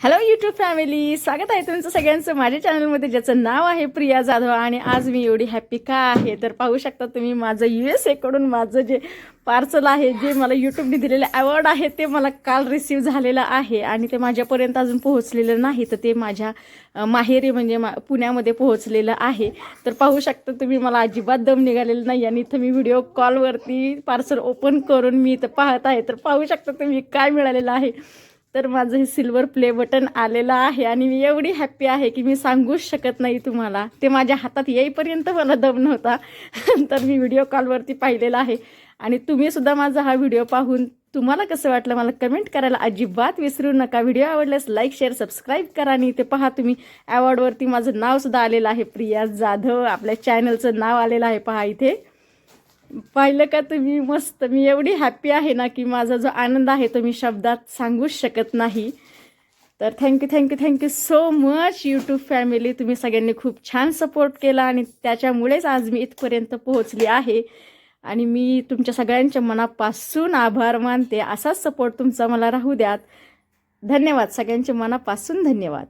Hello YouTube family स्वागत आहे तुमचं सगळ्यांचं माझ्या चॅनलमध्ये ज्याचं नाव आहे प्रिया जाधव आणि आज मी एवढी हॅप्पी का आहे? तर पाहू शकता तुम्ही माझं यू एस एकडून माझं जे पार्सल आहे जे मला यूट्यूबने दिलेलं अवॉर्ड आहे ते मला काल रिसीव्ह झालेलं आहे आणि ते माझ्यापर्यंत अजून पोहोचलेलं नाही तर ते माझ्या माहेरी म्हणजे मा पुण्यामध्ये पोहोचलेलं आहे. तर पाहू शकता तुम्ही मला अजिबात दम निघालेलं नाही आणि इथं मी व्हिडिओ कॉलवरती पार्सल ओपन करून मी इथं पाहत आहे. तर पाहू शकता तुम्ही काय मिळालेलं आहे. तर माझं हे सिल्वर प्ले बटन आलेलं आहे आणि मी एवढी हॅप्पी आहे की मी सांगूच शकत नाही तुम्हाला. ते माझ्या हातात येईपर्यंत मला दम नव्हता. तर मी व्हिडिओ कॉलवरती पाहिलेला आहे. आणि तुम्हीसुद्धा माझा हा व्हिडिओ पाहून तुम्हाला कसं वाटलं मला कमेंट करायला अजिबात विसरू नका. व्हिडिओ आवडल्यास लाईक शेअर सबस्क्राईब करा आणि ते पहा तुम्ही. अवॉर्डवरती माझं नावसुद्धा आलेलं आहे. प्रिया जाधव आपल्या चॅनलचं नाव आलेलं आहे पहा इथे. पाहिलं का तुम्ही मस्त? मी एवढी हॅप्पी आहे ना की माझा जो आनंद आहे तो मी शब्दात सांगूच शकत नाही. तर thank you thank you thank you so much YouTube family तुम्ही सगळ्यांनी खूप छान सपोर्ट केला आणि त्याच्यामुळेच आज मी इथपर्यंत पोहोचली आहे. आणि मी तुमच्या सगळ्यांच्या मनापासून आभार मानते. असाच सपोर्ट तुमचा मला राहू द्यात. धन्यवाद. सगळ्यांच्या मनापासून धन्यवाद.